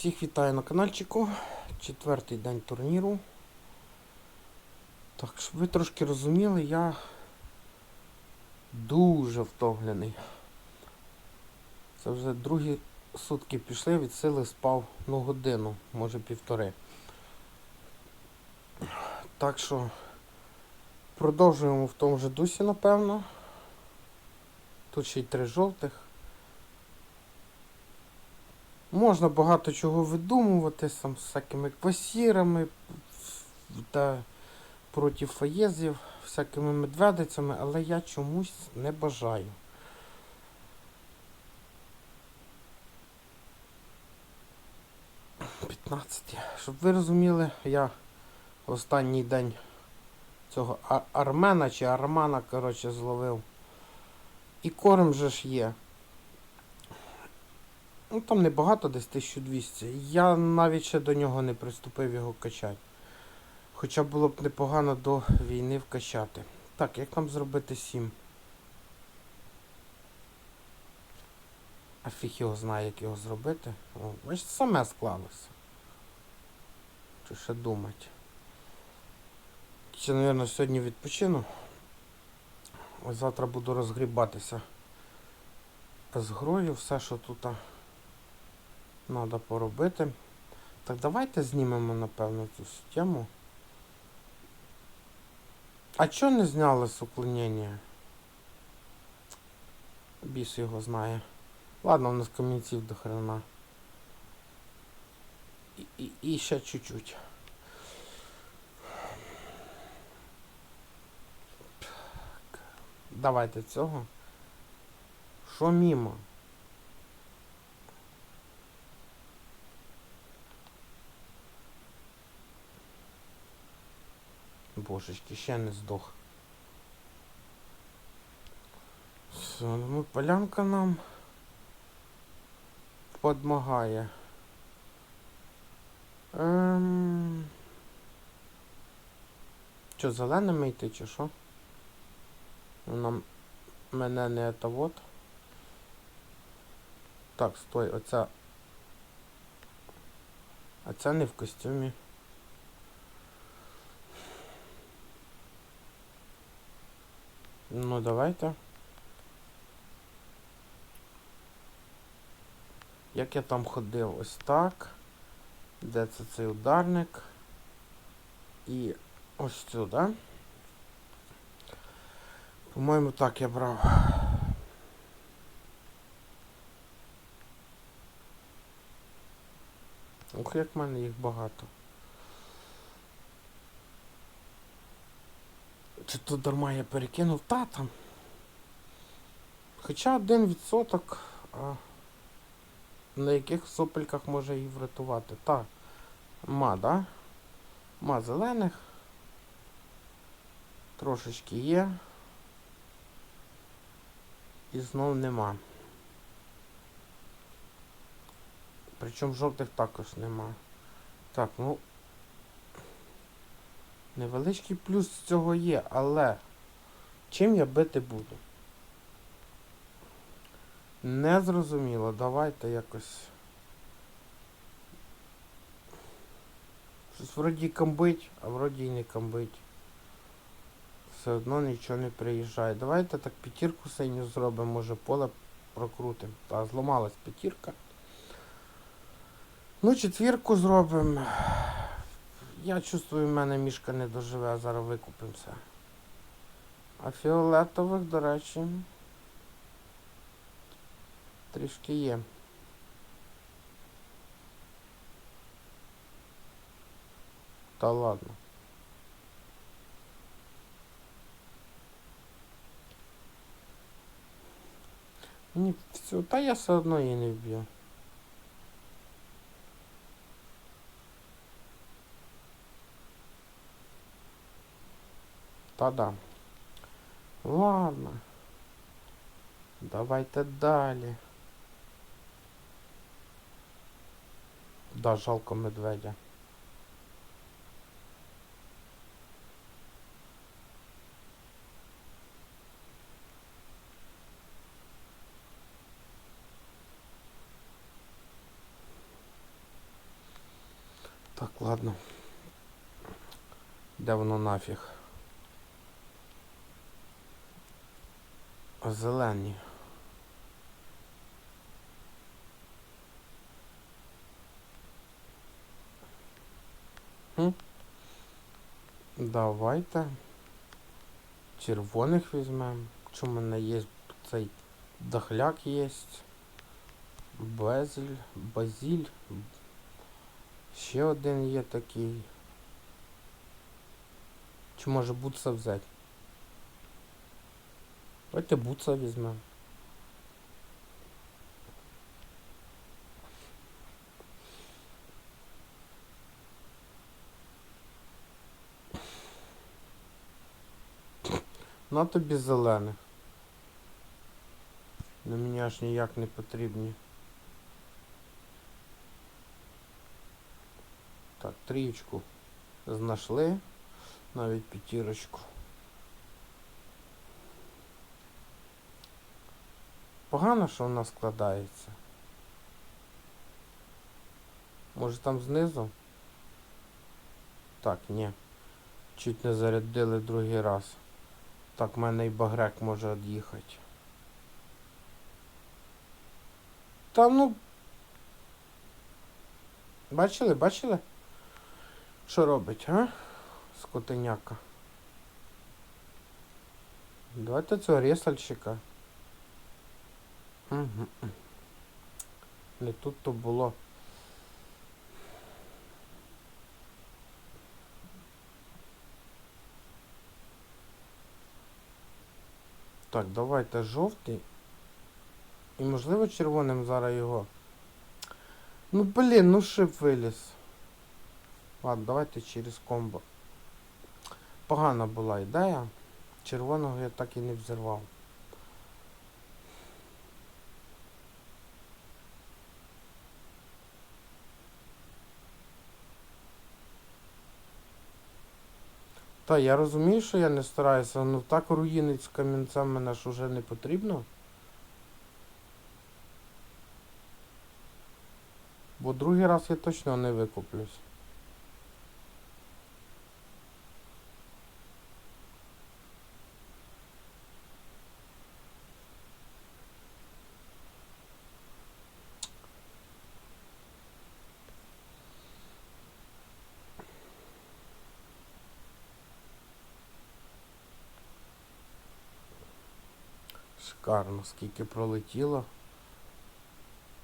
Всіх вітаю на каналчику. Четвертий день турніру. Так, щоб ви трошки розуміли, я дуже втомлений. Це вже другі сутки пішли, від сили спав ну годину, може півтори. Так що продовжуємо в тому же дусі, напевно. Тут ще й три жовтих. Можна багато чого видумувати сам з всякими квасірами та проти фаєзів, всякими медведицями, але я чомусь не бажаю. Щоб ви розуміли, я останній день цього армена чи армана, коротше, зловив. І корм же ж є. Ну там небагато, десь 1200. Я навіть ще до нього не приступив його качати. Хоча було б непогано до війни вкачати. Так, як нам зробити 7? А фіг його знає, як його зробити. О, бачите, саме склалося. Чи ще думати? Ще, мабуть, сьогодні відпочину. Завтра буду розгрібатися з грою, все, що тут треба поробити. Так, давайте знімемо, напевно, цю тему. А чого не зняли з уклонення? Біс його знає. Ладно, у нас камінців до хрена. І, і, і ще чуть-чуть. Давайте цього. Що мімо? Божечки, ще не здох. Все, ну полянка нам подмагає. Ем... Що, зеленими йти чи що? Нам мене не это вот. Так, стой, оця. А це не в костюмі. Ну, давайте. Як я там ходив? Ось так. Де це цей ударник? І ось сюди. По-моєму, так я брав. Ух, як в мене їх багато. Чи тут дарма я перекинув? Та там. Хоча один відсоток, на яких сопельках може її врятувати. Та. Ма, да? Ма зелених. Трошечки є. І знов нема. Причому жовтих також нема. Так, ну. Невеличкий плюс з цього є, але чим я бити буду? Не зрозуміло, давайте якось. Щось вроді камбить, а вроді і не камбить. Все одно нічого не приїжджає. Давайте так п'ятірку синю зробимо, може поле прокрутимо. Та, зламалась п'ятірка. Ну, четвірку зробимо. Я чувствую, в мене мішка не доживе, а зараз викупимося. А фіолетових, до речі, трішки є. Та ладно. Мені все, та я все одно її не вб'ю. Та да. Ладно. Давайте далі. Да, жалко медведя. Так, ладно. Де воно Зелені. Давайте. Червоних візьмемо. Що в мене є цей дохляк є. Безіль, базіль. Ще один є такий. Чи може бутса взяти? Давайте бутса візьмемо. На тобі зелених. На мені аж ніяк не потрібні. Так, трієчку знайшли. Навіть п'ятірочку. Погано, що вона складається. Може там знизу? Так, ні. Чуть не зарядили другий раз. Так, в мене і багрек може від'їхати. Та ну. Бачили, бачили? Що робить, а? Скотиняка. Давайте цього ресальщика. Угу. Не тут то було. Так, давайте жовтий. І можливо червоним зараз його. Ну блін, ну шип виліз. Ладно, давайте через комбо. Погана була ідея. Червоного я так і не взірвав. Та я розумію, що я не стараюся, але так руїнить з камінцем мене уже не потрібно. Бо другий раз я точно не викуплюсь. Шикарно, скільки пролетіло,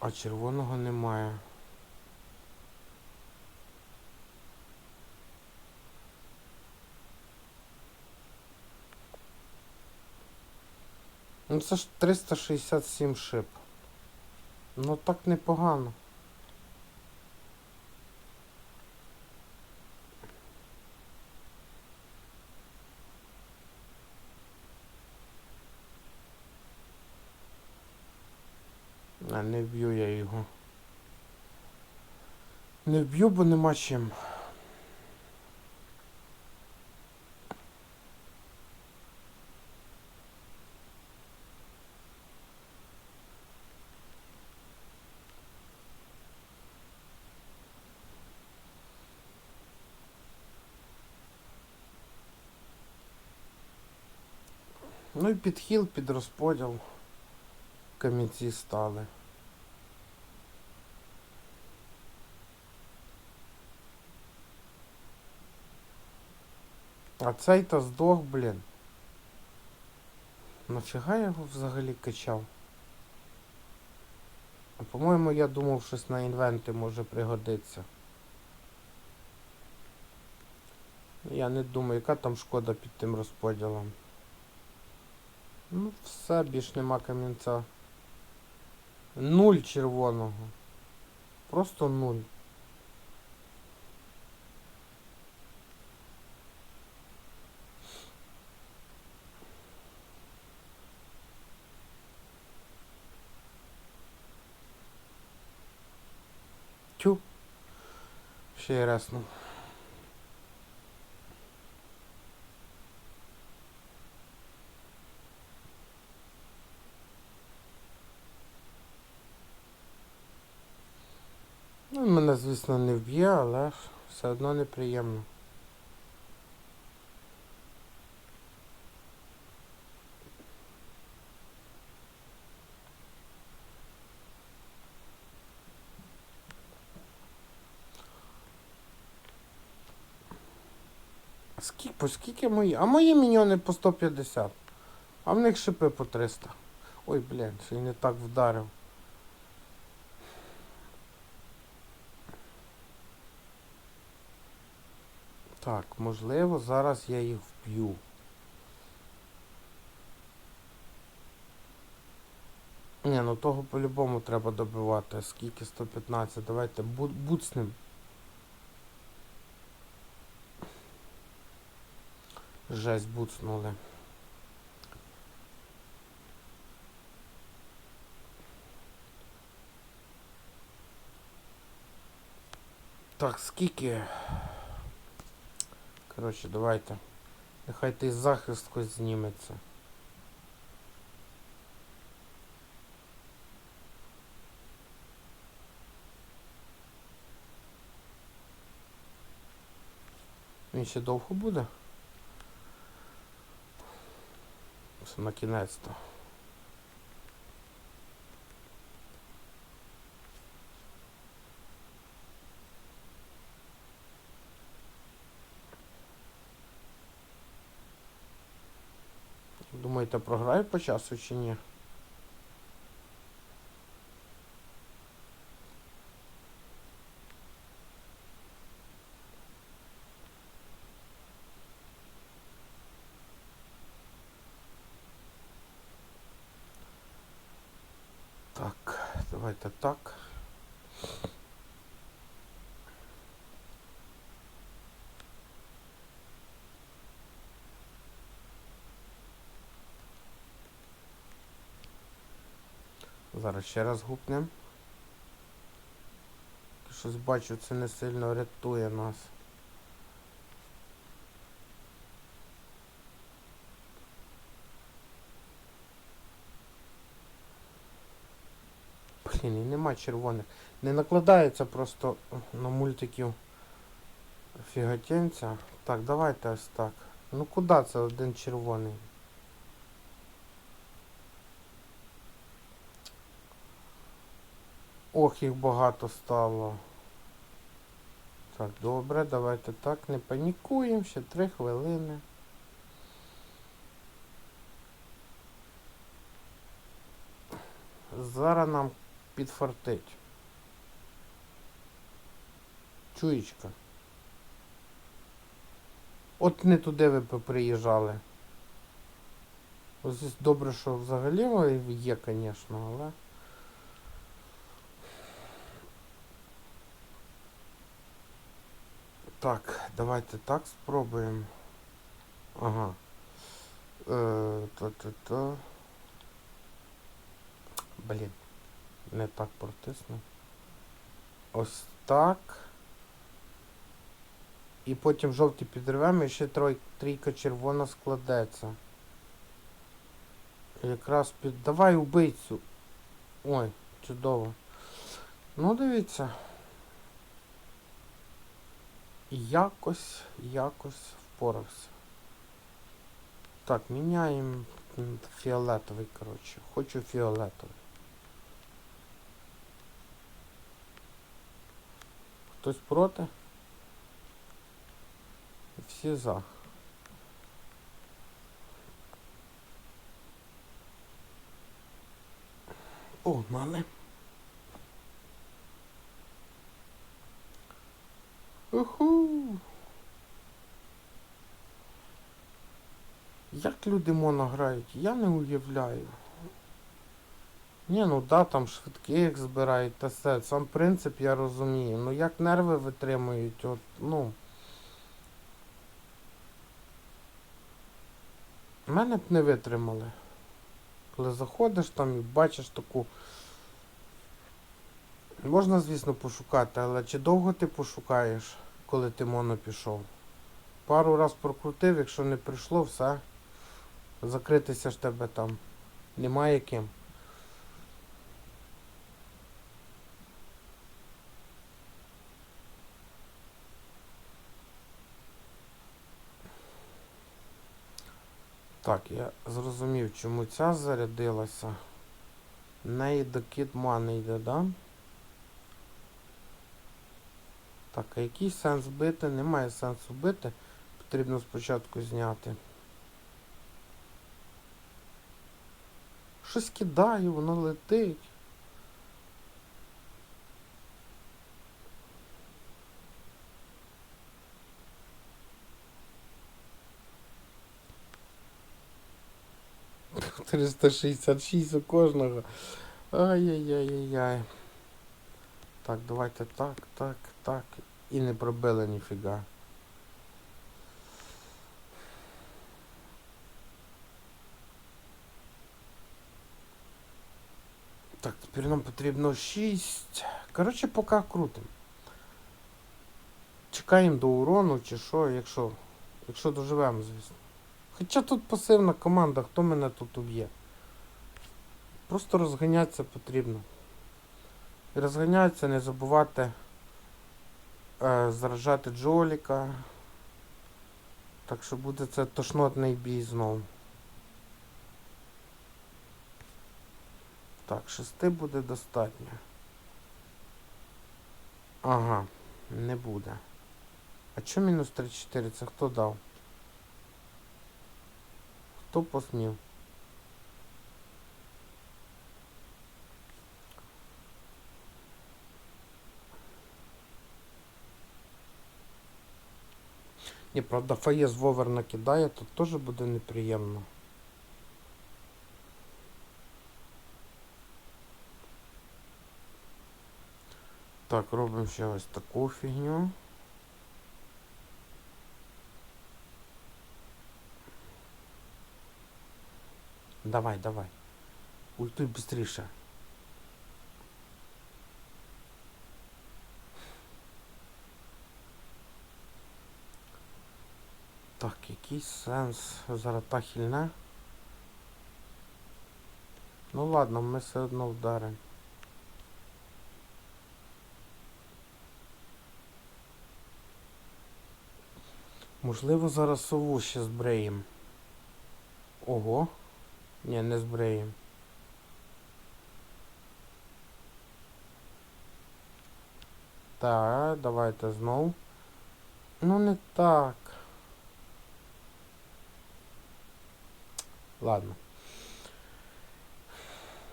а червоного немає. Ну це ж 367 шип. Ну так непогано. А не вб'ю я його. Не вб'ю, бо нема чим. Ну і підхил, під розподіл. Камінці стали. А цей то здох, блін. Нафіга я його взагалі качав? По-моєму я думав, щось на інвенти може пригодиться. Я не думаю, яка там шкода під тим розподілом. Ну, все, більш нема камінця. Нуль червоного. Просто нуль. Ще реснув. Ну, він мене, звісно, не вб'є, але Все одно неприємно. Скільки, по скільки мої? А мої міньйони по 150. А в них шипи по 300. Ой, блін, ще й не так вдарив. Так, можливо, зараз я їх вб'ю. Ні, ну того по-любому треба добивати. Скільки 115? Давайте бу- буцнем. Жесть буцнули. Так, скільки? Коротше, давайте. Нехай той захист хоч зніметься. Він ще довго буде? Все на кінець-то. Думаєте, програю по часу чи ні? Так, давайте так. Зараз ще раз гупнем. Щось бачу, це не сильно рятує нас. Блін, нема червоних. Не накладається просто на мультиків фігатінця. Так, давайте ось так. Ну куди це один червоний? Ох, їх багато стало. Так, добре, давайте так, не панікуємо, ще три хвилини. Зараз нам підфартить. Чуєчка. От не туди ви приїжджали. Ось добре, що взагалі є, звісно, але... Так, давайте так спробуємо. Ага. Е, то-то-то. Блін. Не так протисну. Ось так. І потім жовті підривемо і ще трой, трійка червона складеться. Якраз під... Давай убийцю. Ой, чудово. Ну, дивіться. Якось, якось впорався. Так, міняємо фіолетовий, коротше. Хочу фіолетовий. Хтось проти? Всі за. Погнали. Уху. Як люди моно грають, я не уявляю. Ні, ну да, там швидких збирають та все. Сам принцип я розумію. Ну як нерви витримують, от, ну. Мене б не витримали. Коли заходиш там і бачиш таку. Можна, звісно, пошукати, але чи довго ти пошукаєш, коли ти моно пішов? Пару раз прокрутив, якщо не прийшло, все. Закритися ж тебе там. Немає ким. Так, я зрозумів, чому ця зарядилася. Неї до мани йде, да? Так, а який сенс бити? Немає сенсу бити. Потрібно спочатку зняти. Щось кидаю, воно летить. Триста шістдесят шість у кожного. Ай-яй-яй-яй-яй. Так, давайте так, так, так. І не пробили ніфіга. Так, тепер нам потрібно 6. Коротше, поки крутим. Чекаємо до урону чи що, якщо. Якщо доживемо, звісно. Хоча тут пасивна команда, хто мене тут уб'є? Просто розганятися потрібно. І розганятися, не забувати е, заражати Джоліка. Так що буде це тошнотний бій знову. Так, шести буде достатньо. Ага, не буде. А чому мінус 34? Це хто дав? Хто посмів? Ні, правда, Фаєс Вовер накидає, то теж буде неприємно. Так, робимо ще ось таку фігню. Давай, давай. Ультуй быстріше. Так, який сенс зараз та хільна? Ну ладно, ми все одно вдаримо. Можливо, зараз сову ще. Ого. Ні, не збреєм. Так, давайте знов. Ну не так. Ладно.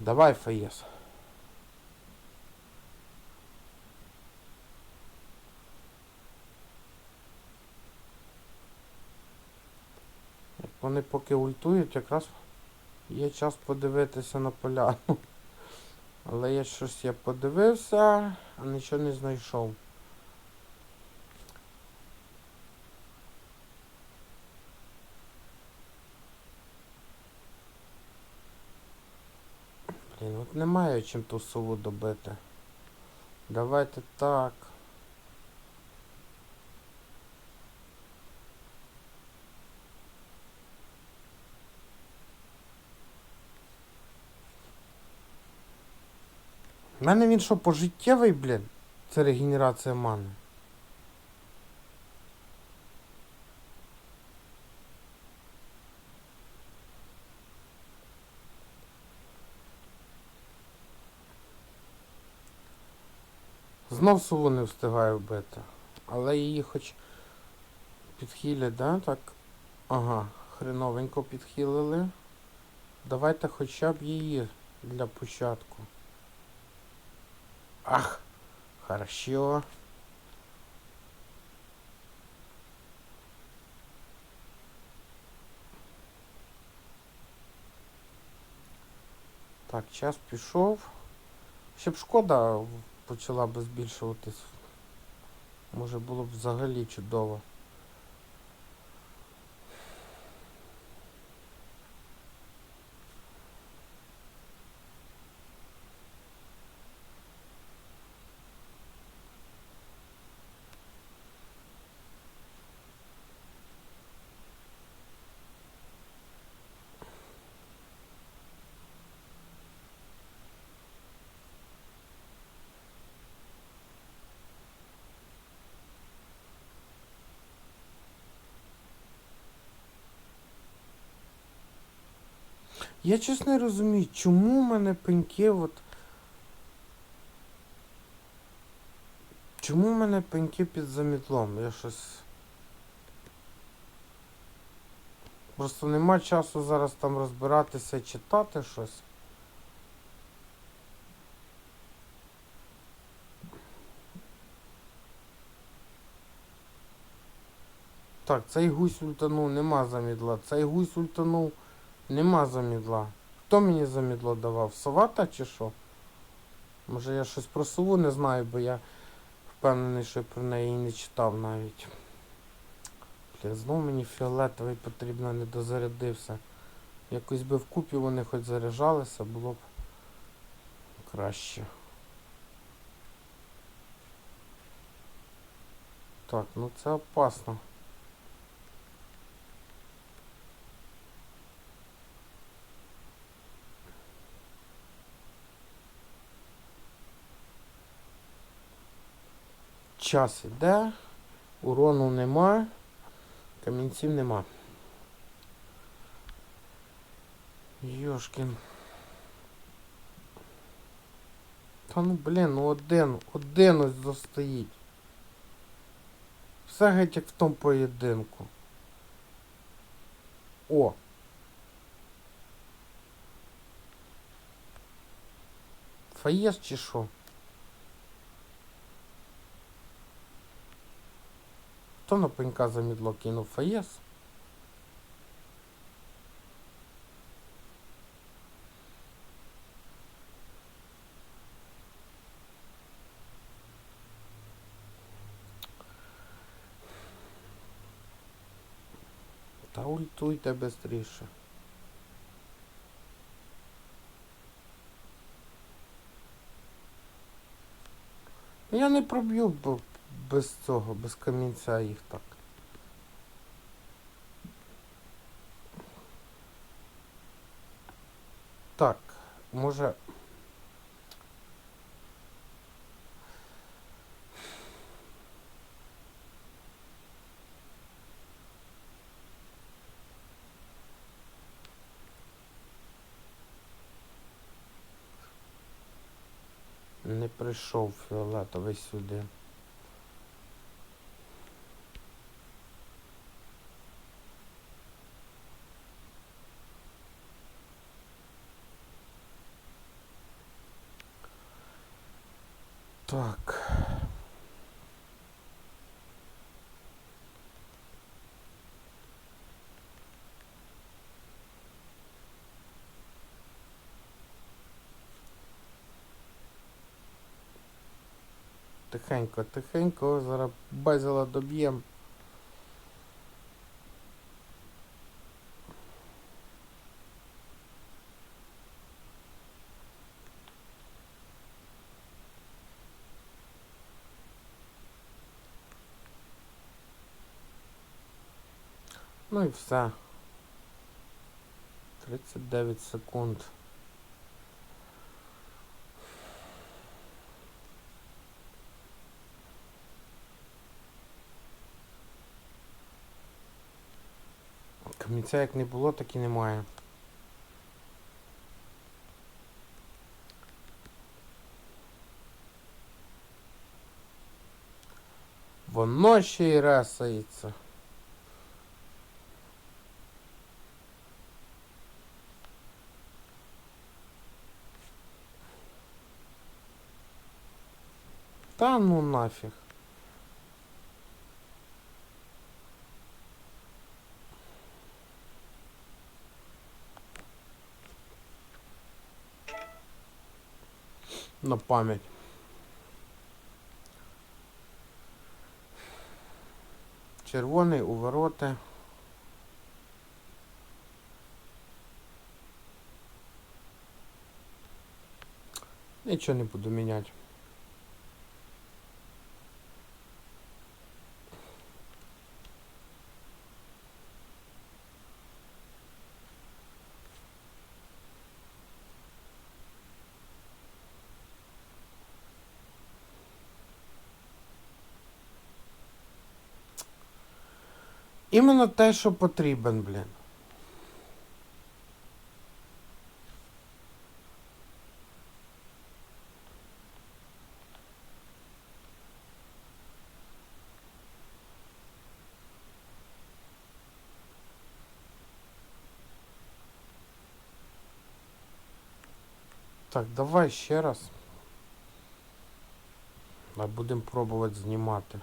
Давай, Фаєс. Вони поки ультують, якраз є час подивитися на поляну. Але я щось я подивився, а нічого не знайшов. Блін, от немає чим ту сову добити. Давайте так. У мене він що, пожиттєвий, блін? Це регенерація мани. Знов сову не встигаю вбити. Але її хоч підхилять, да? Так. Ага, хреновенько підхилили. Давайте хоча б її для початку. Ах, хорошо. Так, час пішов. Ще б шкода почала би збільшуватись. Може було б взагалі чудово. Я чесно не розумію, чому в мене пеньки от. Чому в мене пеньки під замітлом? Я щось. Просто нема часу зараз там розбиратися читати щось. Так, цей гусь ультанув, нема замідла. Цей гусь ультанув, нема замідла. Хто мені замідло давав? Совата чи що? Може я щось про сову не знаю, бо я впевнений, що я про неї і не читав навіть. Бля, знов мені фіолетовий потрібно, не дозарядився. Якось би вкупі вони хоч заряджалися, було б краще. Так, ну це опасно. Час іде, урону нема, камінців нема. Йошкін. Та ну блін, ну один, один ось достоїть. Все геть як в тому поєдинку. О! Фаєс чи що? Хто на пенька замідло кинув Фаєс? Та ультуйте бистріше. Я не проб'ю бо без цього, без камінця їх так. Так, може. Не прийшов фіолетовий сюди. Так. Тихенько, тихенько, зараз базила доб'єм. Ну і все. 39 секунд. Камінця як не було, так і немає. Воно ще й ресається. Ну нафіг. На пам'ять. Червоний у вороти. Нічого не буду міняти. Іменно те, що потрібен, блін. Так, давай ще раз. Ми будемо пробувати знімати.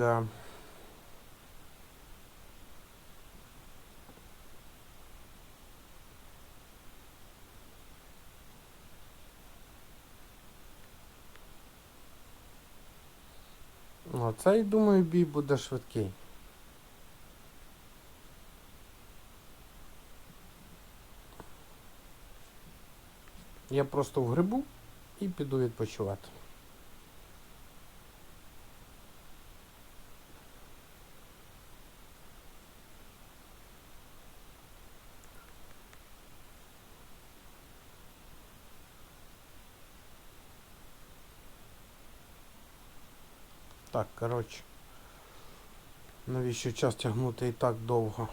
Ніфіга. Ну, цей, думаю, бій буде швидкий. Я просто в і піду відпочивати. Так, коротше. Навіщо час тягнути і так довго?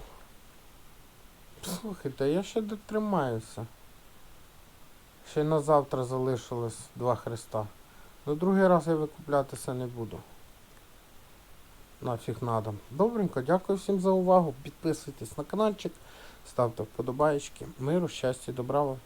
Слухайте, я ще дотримаюся. Ще й на завтра залишилось два хреста. Ну другий раз я викуплятися не буду. Нафіг надо. Добренько, дякую всім за увагу. Підписуйтесь на каналчик, ставте вподобайки. Миру, щастя, добра вам.